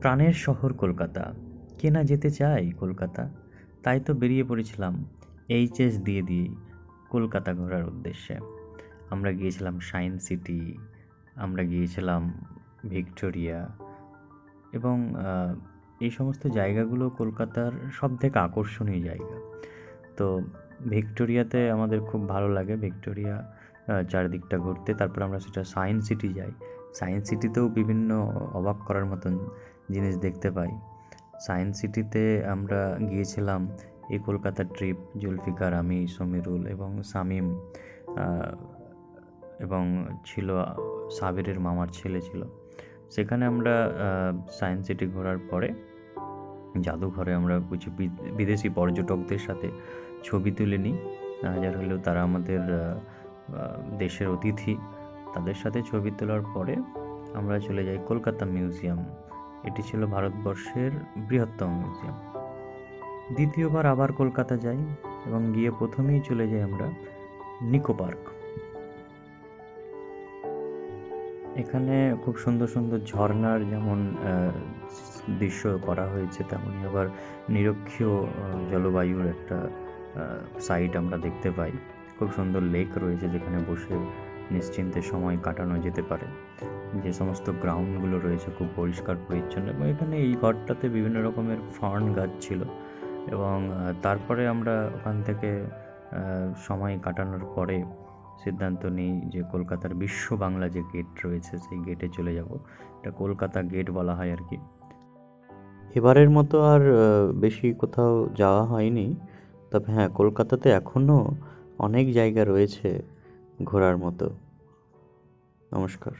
প্রাণের শহর কলকাতা। কে না যেতে চায় কলকাতা? তাই তো বেরিয়ে পড়েছিলাম এইচএস দিয়ে দিয়ে কলকাতা ঘোরার উদ্দেশ্যে। আমরা গিয়েছিলাম সায়েন্স সিটি, আমরা গিয়েছিলাম ভিক্টোরিয়া এবং এই সমস্ত জায়গাগুলো কলকাতার সব থেকে আকর্ষণীয় জায়গা। তো ভিক্টোরিয়াতে আমাদের খুব ভালো লাগে। ভিক্টোরিয়া চারিদিকটা ঘুরতে, তারপর আমরা সেটা সায়েন্স সিটি যাই। সায়েন্স সিটিতেও বিভিন্ন অবাক করার মতন জিনিস দেখতে পাই। সায়েন্স সিটিতে আমরা গিয়েছিলাম এই কলকাতা ট্রিপ জুলফিকার আমি সমীরুল এবং আহ, এবং ছিল সাবিরের মামার ছেলে ছিল। সেখানে আমরা সায়েন্স সিটি ঘোরার পরে জাদুঘরে আমরা কিছু বিদেশি পর্যটকদের সাথে ছবি তুলে নিই। হাজার হলেও তারা আমাদের দেশের অতিথি। তাদের সাথে ছবি তোলার পরে আমরা চলে যাই কলকাতা মিউজিয়াম। এটি ছিল ভারতবর্ষের বৃহত্তম মিউজিয়াম। দ্বিতীয়বার আবার কলকাতা যাই এবং গিয়ে প্রথমেই চলে যাই আমরা নিকো পার্ক। এখানে খুব সুন্দর সুন্দর ঝর্ণার যেমন দৃশ্য করা হয়েছে তেমনই আবার নিরক্ষীয় জলবায়ুর একটা সাইট আমরা দেখতে পাই। খুব সুন্দর লেক রয়েছে যেখানে বসে নিশ্চিন্তে সময় কাটানো যেতে পারে। যে সমস্ত গ্রাউন্ডগুলো রয়েছে খুব পরিষ্কার, পরিচ্ছন্ন এবং এখানে এই ঘরটাতে বিভিন্ন রকমের ফার্ন গাছ ছিল এবং তারপরে আমরা ওখান থেকে সময় কাটানোর পরে সিদ্ধান্ত নিই যে কলকাতার বিশ্ব বাংলা যে গেট রয়েছে সেই গেটে চলে যাব। এটা কলকাতা গেট বলা হয় আর কি। এবারের মতো আর বেশি কোথাও যাওয়া হয়নি। তবে হ্যাঁ কলকাতাতে এখনও অনেক জায়গা রয়েছে ঘোরার মতো। নমস্কার।